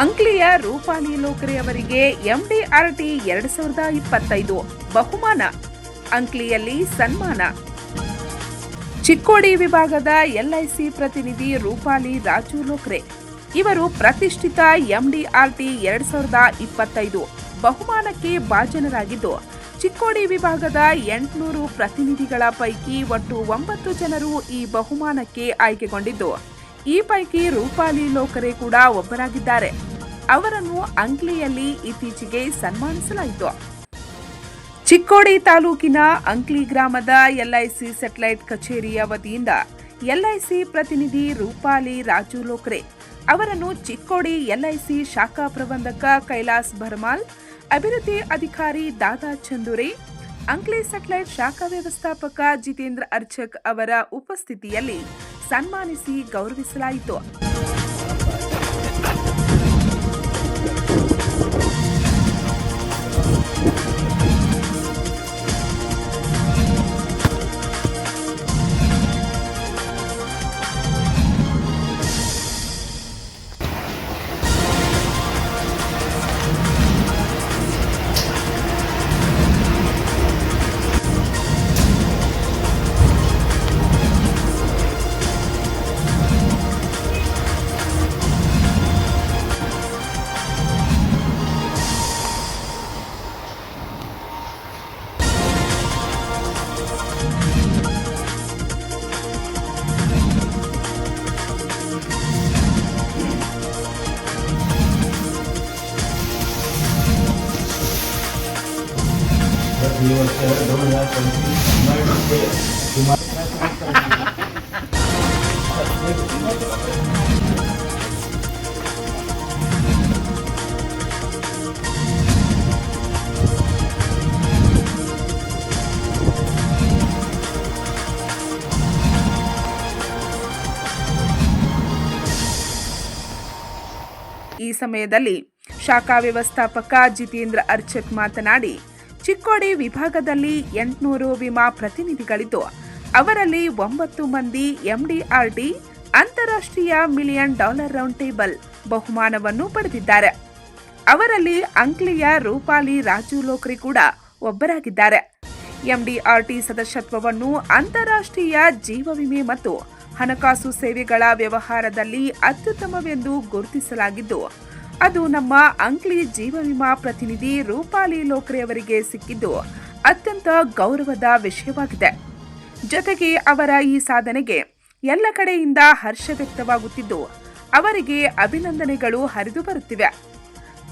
ಅಂಕ್ಲಿಯ ರೂಪಾಲಿ ಲೋಕರೆ ಅವರಿಗೆ ಎಂಡಿಆರ್ಟಿ ಎರಡ್ ಸಾವಿರದ ಇಪ್ಪತ್ತೈದು ಬಹುಮಾನ, ಅಂಕ್ಲಿಯಲ್ಲಿ ಸನ್ಮಾನ. ಚಿಕ್ಕೋಡಿ ವಿಭಾಗದ ಎಲ್ಐಸಿ ಪ್ರತಿನಿಧಿ ರೂಪಾಲಿ ರಾಜು ಲೋಕ್ರೆ, ಇವರು ಪ್ರತಿಷ್ಠಿತ ಎಂಡಿಆರ್ಟಿ ಎರಡ್ ಸಾವಿರದ ಇಪ್ಪತ್ತೈದು ಬಹುಮಾನಕ್ಕೆ ಭಾಜನರಾಗಿದ್ದು, ಚಿಕ್ಕೋಡಿ ವಿಭಾಗದ ಎಂಟುನೂರು ಪ್ರತಿನಿಧಿಗಳ ಪೈಕಿ ಒಟ್ಟು ಒಂಬತ್ತು ಜನರು ಈ ಬಹುಮಾನಕ್ಕೆ ಆಯ್ಕೆಗೊಂಡಿದ್ದು, ಈ ಪೈಕಿ ರೂಪಾಲಿ ಲೋಕರೆ ಕೂಡ ಒಬ್ಬರಾಗಿದ್ದಾರೆ. ಅವರನ್ನು ಅಂಕ್ಲಿಯಲ್ಲಿ ಇತ್ತೀಚೆಗೆ ಸನ್ಮಾನಿಸಲಾಯಿತು. ಚಿಕ್ಕೋಡಿ ತಾಲೂಕಿನ ಅಂಕ್ಲಿ ಗ್ರಾಮದ ಎಲ್ಐಸಿ ಸೆಟಲೈಟ್ ಕಚೇರಿಯ ವತಿಯಿಂದ ಎಲ್ಐಸಿ ಪ್ರತಿನಿಧಿ ರೂಪಾಲಿ ರಾಜು ಲೋಕ್ರೆ ಅವರನ್ನು ಚಿಕ್ಕೋಡಿ ಎಲ್ಐಸಿ ಶಾಖಾ ಪ್ರಬಂಧಕ ಕೈಲಾಸ್ ಭರ್ಮಾಲ್, ಅಭಿವೃದ್ಧಿ ಅಧಿಕಾರಿ ದಾದಾ ಚಂದೂರಿ, ಅಂಕ್ಲಿ ಸೆಟಲೈಟ್ ಶಾಖಾ ವ್ಯವಸ್ಥಾಪಕ ಜಿತೇಂದ್ರ ಅರ್ಚಕ್ ಅವರ ಉಪಸ್ಥಿತಿಯಲ್ಲಿ ಸನ್ಮಾನಿಸಿ ಗೌರವಿಸಲಾಯಿತು. ಈ ಸಮಯದಲ್ಲಿ ಶಾಖಾ ವ್ಯವಸ್ಥಾಪಕ ಜಿತೇಂದ್ರ ಅರ್ಚಕ್ ಮಾತನಾಡಿ ಚಿಕ್ಕೋಡಿ ವಿಭಾಗದಲ್ಲಿ ಎಂಟುನೂರು ವಿಮಾ ಪ್ರತಿನಿಧಿಗಳಿದ್ದು, ಅವರಲ್ಲಿ ಒಂಬತ್ತು ಮಂದಿ ಎಂಡಿಆರ್ಡಿ, ಅಂತಾರಾಷ್ಟ್ರೀಯ ಮಿಲಿಯನ್ ಡಾಲರ್ ರೌಂಡ್ ಟೇಬಲ್ ಬಹುಮಾನವನ್ನು ಪಡೆದಿದ್ದಾರೆ. ಅವರಲ್ಲಿ ಅಂಕ್ಲಿಯ ರೂಪಾಲಿ ರಾಜು ಲೋಕ್ರಿ ಕೂಡ ಒಬ್ಬರಾಗಿದ್ದಾರೆ. ಎಂಡಿಆರ್ಟಿ ಸದಸ್ಯತ್ವವನ್ನು ಅಂತಾರಾಷ್ಟ್ರೀಯ ಜೀವ ವಿಮೆ ಮತ್ತು ಹಣಕಾಸು ಸೇವೆಗಳ ವ್ಯವಹಾರದಲ್ಲಿ ಅತ್ಯುತ್ತಮವೆಂದು ಗುರುತಿಸಲಾಗಿದ್ದು ಅದು ನಮ್ಮ ಅಂಕ್ಲಿ ಜೀವ ವಿಮಾ ಪ್ರತಿನಿಧಿ ರೂಪಾಲಿ ಲೋಕ್ರೆ ಅವರಿಗೆ ಸಿಕ್ಕಿದ್ದು ಅತ್ಯಂತ ಗೌರವದ ವಿಷಯವಾಗಿದೆ. ಜೊತೆಗೆ ಅವರ ಈ ಸಾಧನೆಗೆ ಎಲ್ಲ ಕಡೆಯಿಂದ ಹರ್ಷ ವ್ಯಕ್ತವಾಗುತ್ತಿದ್ದು, ಅವರಿಗೆ ಅಭಿನಂದನೆಗಳು ಹರಿದು ಬರುತ್ತಿವೆ.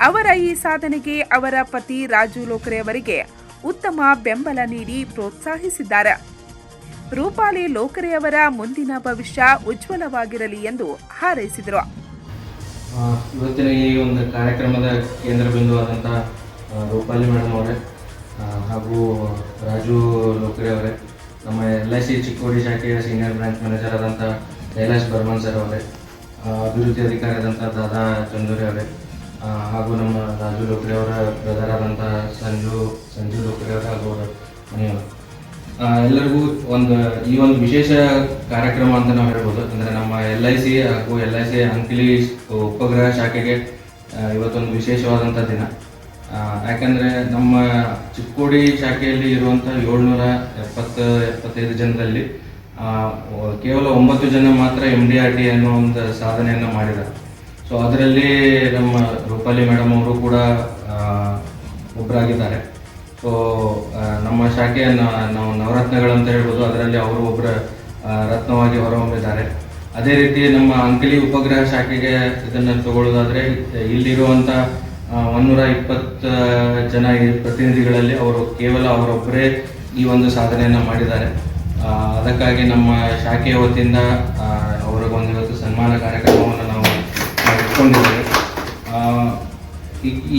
ಅವರ ಈ ಸಾಧನೆಗೆ ಅವರ ಪತಿ ರಾಜು ಲೋಕ್ರೆ ಅವರಿಗೆ ಉತ್ತಮ ಬೆಂಬಲ ನೀಡಿ ಪ್ರೋತ್ಸಾಹಿಸಿದ್ದಾರೆ. ರೂಪಾಲಿ ಲೋಕರೆ ಅವರ ಮುಂದಿನ ಭವಿಷ್ಯ ಉಜ್ವಲವಾಗಿರಲಿ ಎಂದು ಹಾರೈಸಿದರು. ಇವತ್ತಿನ ಈ ಒಂದು ಕಾರ್ಯಕ್ರಮದ ಕೇಂದ್ರ ಬಿಂದುವಾದಂಥ ರೂಪಾಲಿ ಮೇಡಮ್ ಅವರೇ ಹಾಗೂ ರಾಜು ಲೋಕರೆ ಅವರೇ, ನಮ್ಮ ಎಲ್ ಐ ಸಿ ಚಿಕ್ಕೋಡಿ ಶಾಖೆಯ ಸೀನಿಯರ್ ಬ್ರಾಂಚ್ ಮ್ಯಾನೇಜರ್ ಆದಂಥ ಕೈಲಾಶ್ ಬರ್ಮನ್ ಸರ್ ಅವರೇ ಅಭಿವೃದ್ಧಿ ಅಧಿಕಾರಿ ಆದಂಥ ದಾದಾ ಚಂದೂರಿ ಅವರೇ ಹಾಗೂ ನಮ್ಮ ರಾಜು ಲೋಕರೆ ಅವರ ಬ್ರದರ್ ಆದಂಥ ಸಂಜು ಸಂಜು ಲೋಕರೆ ಅವರ ಹಾಗೂ ಅವರ ಮನೆಯವರು. ಎಲ್ಲರಿಗೂ ಒಂದು ಈ ಒಂದು ವಿಶೇಷ ಕಾರ್ಯಕ್ರಮ ಅಂತ ನಾವು ಹೇಳ್ಬೋದು. ಅಂದ್ರೆ ನಮ್ಮ ಎಲ್ ಐ ಸಿ ಹಾಗೂ ಎಲ್ ಐ ಸಿ ಅಂಕಿಲಿ ಉಪಗ್ರಹ ಶಾಖೆಗೆ ಇವತ್ತೊಂದು ವಿಶೇಷವಾದಂಥ ದಿನ. ಯಾಕಂದರೆ ನಮ್ಮ ಚಿಕ್ಕೋಡಿ ಶಾಖೆಯಲ್ಲಿ ಇರುವಂಥ ಏಳ್ನೂರ ಎಪ್ಪತ್ತು, ಎಪ್ಪತ್ತೈದು ಜನರಲ್ಲಿ ಕೇವಲ ಒಂಬತ್ತು ಜನ ಮಾತ್ರ ಎಂ ಡಿ ಆರ್ ಟಿ ಅನ್ನೋ ಒಂದು ಸಾಧನೆಯನ್ನು ಮಾಡಿದ್ದಾರೆ. ಸೊ ಅದರಲ್ಲಿ ನಮ್ಮ ರೂಪಾಲಿ ಮೇಡಮ್ ಅವರು ಕೂಡ ಒಬ್ಬರಾಗಿದ್ದಾರೆ ಸೊ ನಮ್ಮ ಶಾಖೆಯನ್ನು ನಾವು ನವರತ್ನಗಳಂತ ಹೇಳ್ಬೋದು. ಅದರಲ್ಲಿ ಅವರು ಒಬ್ಬರ ರತ್ನವಾಗಿ ಹೊರಹೊಮ್ಮಿದ್ದಾರೆ. ಅದೇ ರೀತಿ ನಮ್ಮ ಅಂಕಲಿ ಉಪಗ್ರಹ ಶಾಖೆಗೆ ಇದನ್ನು ತಗೊಳ್ಳೋದಾದರೆ ಇಲ್ಲಿರುವಂಥ ಒಂದೂರ ಇಪ್ಪತ್ತು ಜನ ಪ್ರತಿನಿಧಿಗಳಲ್ಲಿ ಅವರು ಕೇವಲ ಅವರೊಬ್ಬರೇ ಈ ಒಂದು ಸಾಧನೆಯನ್ನು ಮಾಡಿದ್ದಾರೆ. ಅದಕ್ಕಾಗಿ ನಮ್ಮ ಶಾಖೆಯ ವತಿಯಿಂದ ಅವರಿಗೊಂದು ಇವತ್ತು ಸನ್ಮಾನ ಕಾರ್ಯಕ್ರಮವನ್ನು ನಾವು ಇಟ್ಕೊಂಡಿದ್ದೇವೆ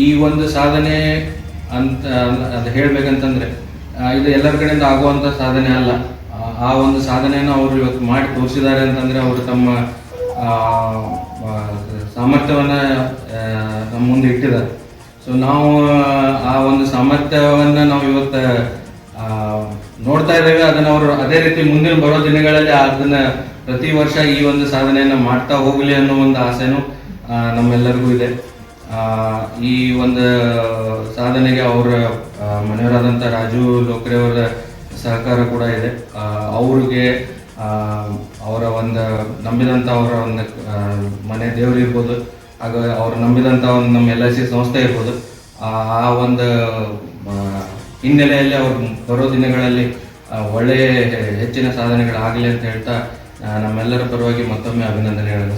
ಈ ಒಂದು ಸಾಧನೆ ಅಂತ ಅದು ಹೇಳ್ಬೇಕಂತಂದ್ರೆ ಇದು ಎಲ್ಲರ ಕಡೆಯಿಂದ ಆಗುವಂತ ಸಾಧನೆ ಅಲ್ಲ. ಆ, ಒಂದು ಸಾಧನೆಯನ್ನು ಅವರು ಇವತ್ತು ಮಾಡಿ ತೋರಿಸಿದ್ದಾರೆ ಅಂತಂದ್ರೆ ಅವರು ತಮ್ಮ ಸಾಮರ್ಥ್ಯವನ್ನ ನಮ್ಮ ಮುಂದೆ ಇಟ್ಟಿದ್ದಾರೆ. ಸೊ ನಾವು ಆ ಒಂದು ಸಾಮರ್ಥ್ಯವನ್ನ ನಾವು ಇವತ್ತು ನೋಡ್ತಾ ಇದ್ದೇವೆ. ಅದನ್ನ ಅವರು ಅದೇ ರೀತಿ ಮುಂದಿನ ಬರೋ ದಿನಗಳಲ್ಲಿ ಅದನ್ನ ಪ್ರತಿ ವರ್ಷ ಈ ಒಂದು ಸಾಧನೆಯನ್ನ ಮಾಡ್ತಾ ಹೋಗ್ಲಿ ಅನ್ನೋ ಒಂದು ಆಸೆನೂ ನಮ್ಮೆಲ್ಲರಿಗೂ ಇದೆ. ಈ ಒಂದು ಸಾಧನೆಗೆ ಅವರ ಮನೆಯವರಾದಂಥ ರಾಜು ಲೋಕ್ರೆ ಅವರ ಸಹಕಾರ ಕೂಡ ಇದೆ ಅವ್ರಿಗೆ ಅವರ ಒಂದು ನಂಬಿದಂಥ ಅವರ ಒಂದು ಮನೆ ದೇವರು ಇರ್ಬೋದು ಹಾಗೆ ಅವ್ರು ನಂಬಿದಂಥ ಒಂದು ನಮ್ಮ ಎಲ್ ಐ ಸಿ ಸಂಸ್ಥೆ ಇರ್ಬೋದು ಆ ಒಂದು ಹಿನ್ನೆಲೆಯಲ್ಲಿ ಅವ್ರು ಬರೋ ದಿನಗಳಲ್ಲಿ ಒಳ್ಳೆಯ ಹೆಚ್ಚಿನ ಸಾಧನೆಗಳಾಗಲಿ ಅಂತ ಹೇಳ್ತಾ ನಮ್ಮೆಲ್ಲರ ಪರವಾಗಿ ಮತ್ತೊಮ್ಮೆ ಅಭಿನಂದನೆಗಳನ್ನು.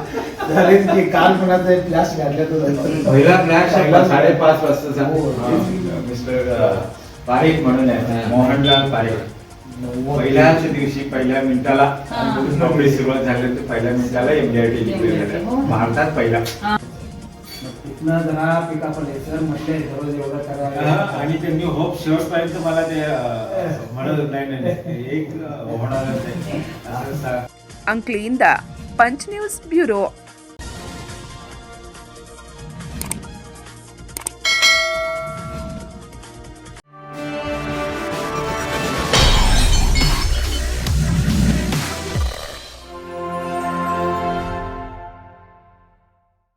काल पहिला मिस्टर पारेख म्हणून आहे. मोहनलाल पारेख. पहिल्याच दिवशी पहिल्या मिनिटाला नोकरी सुरुवात झाली तर पहिल्या मिनिटाला एमडीआयटी भारतात पहिला. जरा आणि ते होप मला ते म्हणत नाही नाही एक होणार अंकलिंदा पंच न्यूज ब्युरो